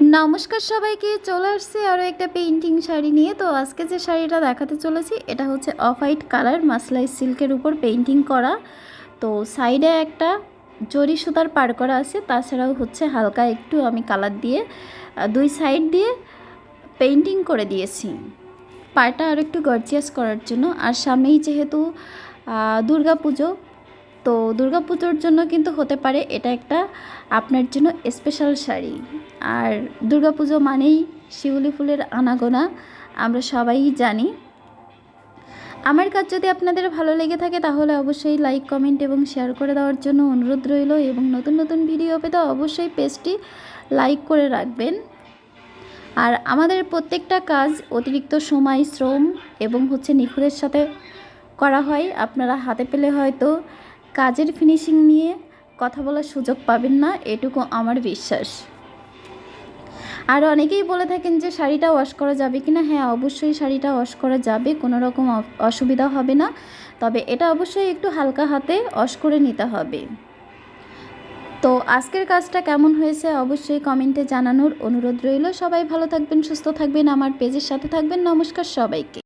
নমস্কার সবাইকে, চলে আসছে আরও একটা পেইন্টিং শাড়ি নিয়ে। তো আজকে যে শাড়িটা দেখাতে চলেছি, এটা হচ্ছে অফ হোয়াইট কালার, মাসলাই সিল্কের উপর পেইন্টিং করা। তো সাইডে একটা জরি সুতার পার করা আছে, তাছাড়াও হচ্ছে হালকা একটু আমি কালার দিয়ে দুই সাইড দিয়ে পেইন্টিং করে দিয়েছি। পাটা আর একটু গর্জিয়াস করার জন্য। আর সামনেই যেহেতু দুর্গা পুজো তো পুজোর জন্য কিন্তু হতে পারে এটা একটা আপনার জন্য স্পেশাল শাড়ি। আর পুজো মানেই শিউলি ফুলের আনাগোনা, আমরা সবাই জানি। আমার কাজ যদি আপনাদের ভালো লেগে থাকে তাহলে অবশ্যই লাইক কমেন্ট এবং শেয়ার করে দেওয়ার জন্য অনুরোধ রইল এবং নতুন নতুন ভিডিও পেতে অবশ্যই পেজটি লাইক করে রাখবেন। আর আমাদের প্রত্যেকটা কাজ অতিরিক্ত সময়, শ্রম এবং হচ্ছে নিখুঁতের সাথে করা হয়। আপনারা হাতে পেলে হয়তো কাজের ফিনিশিং নিয়ে কথা বলার সুযোগ পাবেন না, এটুকু আমার বিশ্বাস। আর অনেকেই বলে থাকেন যে, শাড়িটা ওয়াশ করা যাবে কি না হ্যাঁ অবশ্যই শাড়িটা ওয়াশ করা যাবে, কোনো রকম অসুবিধা হবে না। তবে এটা অবশ্যই একটু হালকা হাতে ওয়াশ করে নিতে হবে। তো আজকের কাজটা কেমন হয়েছে অবশ্যই কমেন্টে জানানোর অনুরোধ রইল। সবাই ভালো থাকবেন, সুস্থ থাকবেন, আমার পেজের সাথে থাকবেন। নমস্কার সবাইকে।